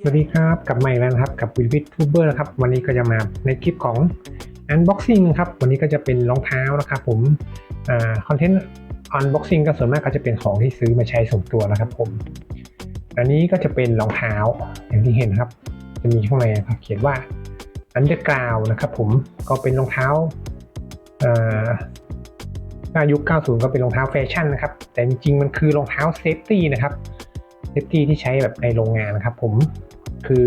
สวัสดีครับ กลับมาอีกแล้วนะครับ กับวิวิททูเบอร์นะครับ วันนี้ก็จะมาในคลิปของ Unboxing ครับ วันนี้ก็จะเป็นรองเท้านะครับผมคอนเทนต์ Unboxing ก็ส่วนมากก็จะเป็นของที่ซื้อมาใช้ส่วนตัวนะครับผม อันนี้ก็จะเป็นรองเท้าอย่างที่เห็นครับ จะมีข้างในเขียนว่า Underground นะครับผม ก็เป็นรองเท้าอ่าถ้ายุค 90 ก็เป็นรองเท้าแฟชั่นนะครับ แต่จริงๆ มันคือรองเท้าเซฟตี้นะครับ เซฟตี้ที่ใช้แบบในโรงงานนะครับผมคือ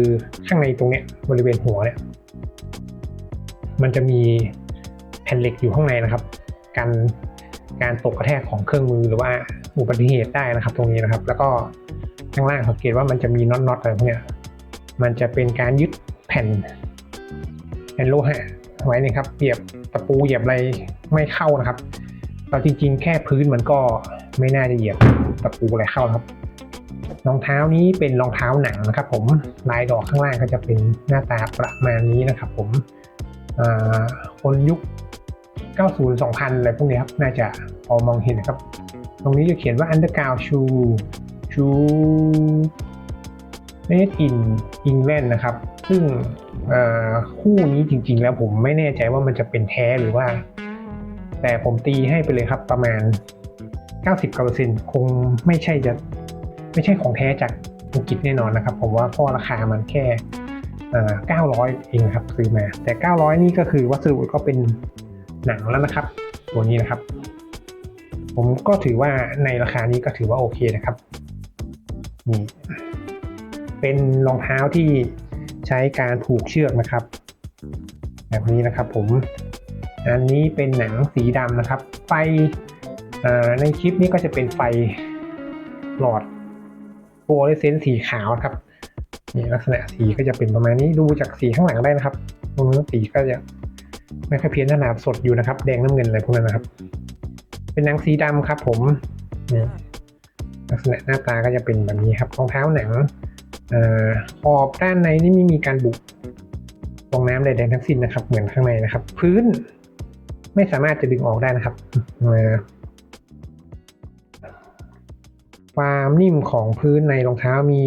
ข้างในตรงเนี้ยบริเวณหัวเนี่ยมันจะมีแผ่นเหล็กอยู่ข้างในนะครับ กันการตกกระแทกของเครื่องมือหรือว่าอุบัติเหตุได้นะครับ ตรงนี้นะครับ แล้วก็ข้างล่างสังเกตว่ามันจะมีน็อตๆอะไรพวกเนี้ยมันจะเป็นการยึดแผ่นแผ่นโลหะไว้นะครับเหยียบตะปูเหยียบอะไรไม่เข้านะครับเราจริงๆ แค่พื้นมันก็ไม่น่าจะเหยียบตะปูอะไรเข้าครับ รองเท้านี้เป็นรองเท้าหนังนะครับ ผมลายดอกข้างล่างก็จะเป็นหน้าตาประมาณนี้นะครับ ผมคนยุค 90 2000 อะไรพวกนี้ครับ น่าจะพอมองเห็นนะครับ ตรงนี้จะเขียนว่า underground shoe shoe made in England นะครับ ซึ่งคู่นี้จริง ๆ แล้วผมไม่แน่ใจว่ามันจะเป็นแท้หรือว่า แต่ผมตีให้ไปเลยครับประมาณ 90%คงไม่ใช่จะ ไม่ใช่ของแท้จากอังกฤษแน่นอนนะครับ ผมว่าเพราะราคามันแค่เอ่อ900เองครับซื้อมา แต่ 900 นี่ก็คือวัสดุก็เป็นหนังแล้วนะครับ ตัวนี้นะครับ ผมก็ถือว่าในราคานี้ก็ถือว่าโอเคนะครับนี่เป็นรองเท้าที่ใช้การผูกเชือกนะครับ แบบนี้นะครับผมอันนี้เป็นหนังสีดำนะครับ ไฟในคลิปนี้ก็จะเป็นไฟหลอด ฟลเรสเซนต์สีขาวครับนี่ลักษณะสีก็จะเป็นประมาณนี้ดูจากสีข้างหลังได้นะครับตรงนู้นสีก็จะไม่ค่อยเพี้ยนหนาดสดอยู่นะครับ แดงน้ำเงินอะไรพวกนั้นนะครับ เป็นหนังสีดำครับ ผมนี่ลักษณะหน้าตาก็จะเป็นแบบนี้ครับรองเท้าหนังอ่อขอบด้านในนี่ไม่มีการบุลงน้ำใดๆทั้งสิ้นนะครับ เหมือนข้างในนะครับ พื้นไม่สามารถจะดึงออกได้นะครับ ความนิ่มของพื้นในรองเท้ามี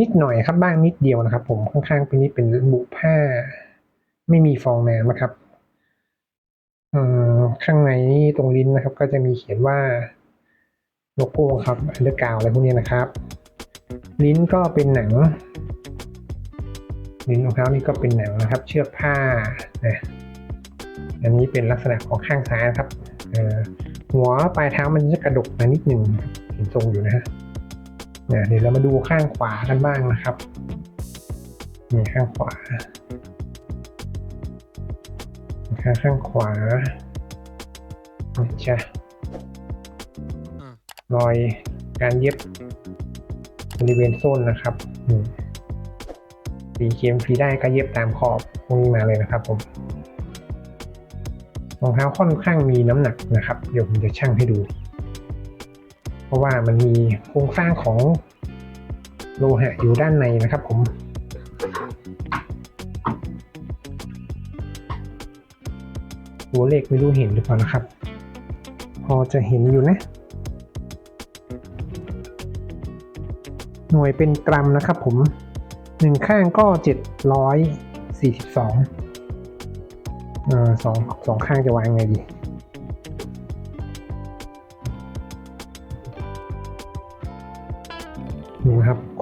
นิดหน่อยครับบ้างนิดเดียวนะครับ ผมข้างๆเป็นนี้เป็นบุผ้า ไม่มีฟองน้ำนะครับข้างในนี่ตรงลิ้นนะครับ ก็จะมีเขียนว่าโลโก้ครับอันเดอร์กาวอะไรพวกนี้นะครับ ลิ้นก็เป็นหนัง ลิ้นรองเท้านี่ก็เป็นหนังนะครับ เชือกผ้านะอันนี้เป็นลักษณะของข้างซ้ายนะครับหัวปลายเท้ามันจะกระดกมานิดหนึ่งครับ เห็นทรงอยู่นะฮะเนี่ยเดี๋ยวเรามาดูข้างขวากันบ้างนะครับนี่ข้างขวา ข้างข้างขวานี่จ้ะอืมรอยการเย็บบริเวณส้นนะครับนี่สีเข็มฝีได้ก็เย็บตามขอบตรงนี้มาเลยนะครับ ผมรองเท้าค่อนข้างมีน้ำหนักนะครับ เดี๋ยวผมจะชั่งให้ดู เพราะว่ามันมีโครงสร้างของโลหะอยู่ด้านในนะครับผมตัวเลขไม่รู้เห็นหรือเปล่านะครับ พอจะเห็นอยู่นะ หน่วยเป็นกรัมนะครับผมหนึ่งข้างก็เจ็ดร้อยสี่สิบสองเออสองสองข้างจะวางไงดี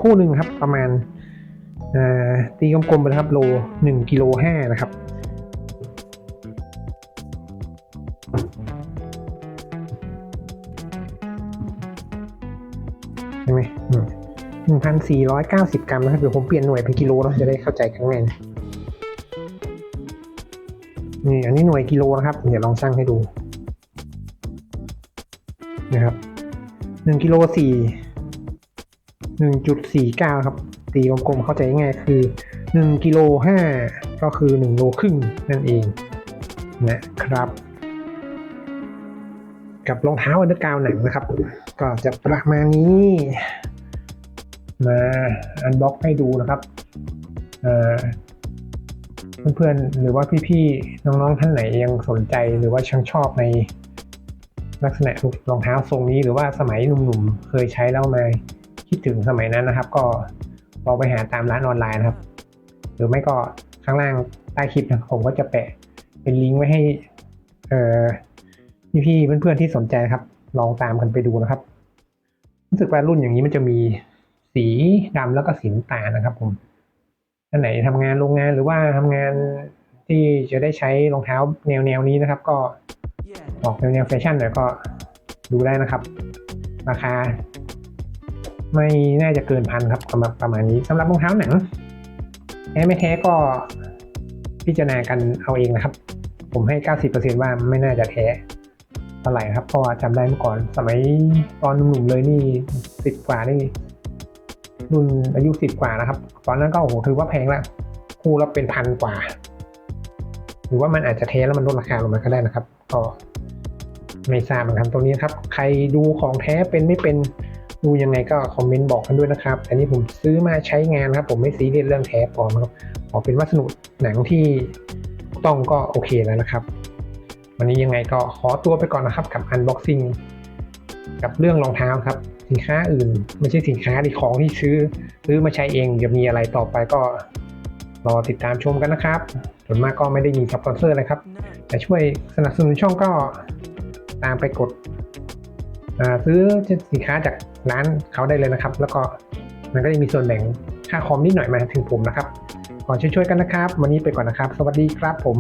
คู่หนึ่งครับประมาณตีกลมๆไปนะครับโลหนึ่งกิโลห้านะครับใช่ไหมหนึ่งพันสี่ร้อยเก้าสิบกรัมนะครับเดี๋ยวผมเปลี่ยนหน่วยเป็นกิโลเนาะจะได้เข้าใจกันง่ายนะนี่อันนี้หน่วยกิโลนะครับ เดี๋ยวลองชั่งให้ดูนะครับหนึ่งกิโลสี่ หนึ่งจุดสี่เก้าครับ ตีกลมๆเข้าใจง่ายคือหนึ่งกิโลห้าก็คือหนึ่งโลครึ่งนั่นเองนะครับ กับรองเท้าอันเดอร์กราวหนังนะครับ ก็จะประมาณนี้ มาอันบ็อกให้ดูนะครับเอ่อเพื่อนๆหรือว่าพี่ๆน้องๆท่านไหนยังสนใจหรือว่าช่างชอบในลักษณะรองเท้าทรงนี้หรือว่าสมัยหนุ่มๆเคยใช้แล้วมา คิดถึงสมัยนั้นนะครับ ก็ลองไปหาตามร้านออนไลน์นะครับ หรือไม่ก็ข้างล่างใต้คลิปนะผมก็จะแปะเป็นลิงก์ไว้ให้เออพี่ๆเพื่อนๆที่สนใจครับ ลองตามกันไปดูนะครับ รู้สึกว่ารุ่นอย่างนี้มันจะมีสีดำแล้วก็สีน้ำตาลนะครับผมท่านไหนทำงานโรงงานหรือว่าทำงานที่จะได้ใช้รองเท้าแนวแนวๆนี้นะครับ ก็ออกแนวแนวแฟชั่นหน่อยก็ดูได้นะครับ ราคา ไม่น่าจะเกินพันครับประมาณประมาณนี้สำหรับรองเท้าหนังแท้ไม่แท้ก็พิจารณากันเอาเองนะครับ ผมให้ 90%ว่าไม่น่าจะแท้เท่าไหร่ครับเพราะว่าจำได้เมื่อก่อนสมัยตอนหนุ่มๆเลยนี่สิบกว่านี่รุ่นอายุสิบกว่านะครับ ตอนนั้นก็โอ้โหถือว่าแพงละคู่ละเป็นพันกว่า หรือว่ามันอาจจะแท้แล้วมันลดราคาลงมาก็ได้นะครับ ก็ไม่ทราบเหมือนกันตรงนี้ครับ ใครดูของแท้เป็นไม่เป็น ดูยังไงก็คอมเมนต์บอกกันด้วยนะครับ อันนี้ผมซื้อมาใช้งานนะครับ ผมไม่ซีเรียสเรื่องแท้ปลอมนะครับขอเป็นวัสดุหนังที่ต้องก็โอเคแล้วนะครับ วันนี้ยังไงก็ขอตัวไปก่อนนะครับกับ unboxing กับเรื่องรองเท้าครับ สินค้าอื่น ไม่ใช่สินค้าที่ของที่ซื้อซื้อมาใช้เองจะมีอะไรต่อไปก็รอติดตามชมกันนะครับ ส่วนมากก็ไม่ได้มีสปอนเซอร์อะไรครับ แต่ช่วยสนับสนุนช่องก็ตามไปกด ซื้อสินค้าจากร้านเขาได้เลยนะครับ แล้วก็มันก็จะมีส่วนแบ่งค่าคอมนิดหน่อยมาถึงผมนะครับขอช่วยๆกันนะครับ วันนี้ไปก่อนนะครับ สวัสดีครับผม